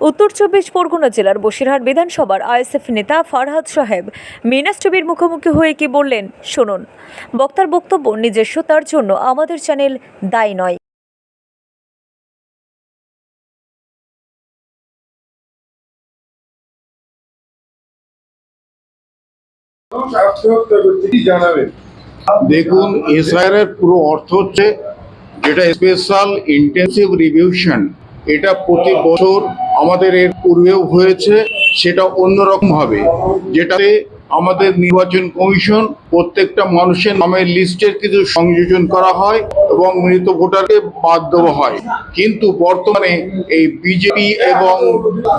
উত্তর চব্বিশ পরগনা জেলার বসিরহাট বিধানসভার আইএসএফ নেতা ফারহাদ সাহেব মিনাস টিভির মুখোমুখি হয়ে কি বললেন শুনুন। বক্তার বক্তব্য নিজস্বতার জন্য আমাদের চ্যানেল দায়ী নয়। দেখুন পুরো অর্থ হচ্ছে যেটা স্পেশাল ইন্টেন্সিভ রিভিউশন এটা প্রতি বছর আমাদের এর পূর্বেও হয়েছে, সেটা অন্যরকম হবে। যেটাতে আমাদের নির্বাচন কমিশন প্রত্যেকটা মানুষের নামের লিস্টের কিছু সংযোজন করা হয় এবং মৃত ভোটারকে বাদ দেওয়া হয়। কিন্তু বর্তমানে এই বিজেপি এবং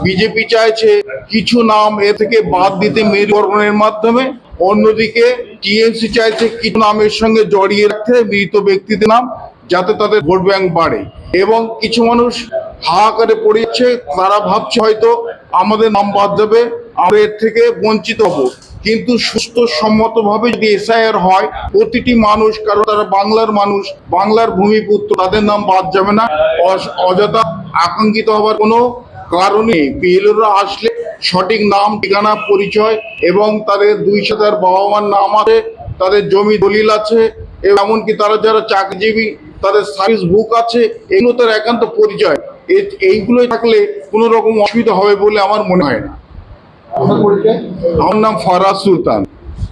বিজেপি চাইছে কিছু নাম এ থেকে বাদ দিতে মেরুকরণের মাধ্যমে, অন্যদিকে টিএমসি চাইছে কিছু নামের সঙ্গে জড়িয়ে রাখতে মৃত ব্যক্তিদের নাম, যাতে তাদের ভোট ব্যাংক বাড়ে। এবং কিছু মানুষ হাহাকারে পড়েছে তারা ভাবছে হয়তো আমাদের নাম বাদ যাবে আমরা এর থেকে বঞ্চিত হব। কিন্তু সুস্থ সম্মতভাবে যদি এসআইআর হয়, প্রতিটি মানুষ, কারণ তারা বাংলার মানুষ, বাংলার ভূমিপুত্র, তাদের নাম বাদ যাবে না। অযথা আকাঙ্ক্ষিত হওয়ার কোনো কারণে বিএলওরা আসলে সঠিক নাম, ঠিকানা, পরিচয় এবং তাদের দুই সাথে তার বাবা মার নাম আছে, তাদের জমি দলিল আছে এমনকি তারা যারা চাকরিজীবী, তাদের সার্ভিস বুক আছে, এগুলো তার একান্ত পরিচয়। এইগুলোই থাকলে কোনো রকম অসুবিধা হবে বলে আমার মনে হয় না। আমার নাম ফারাজ সুলতান।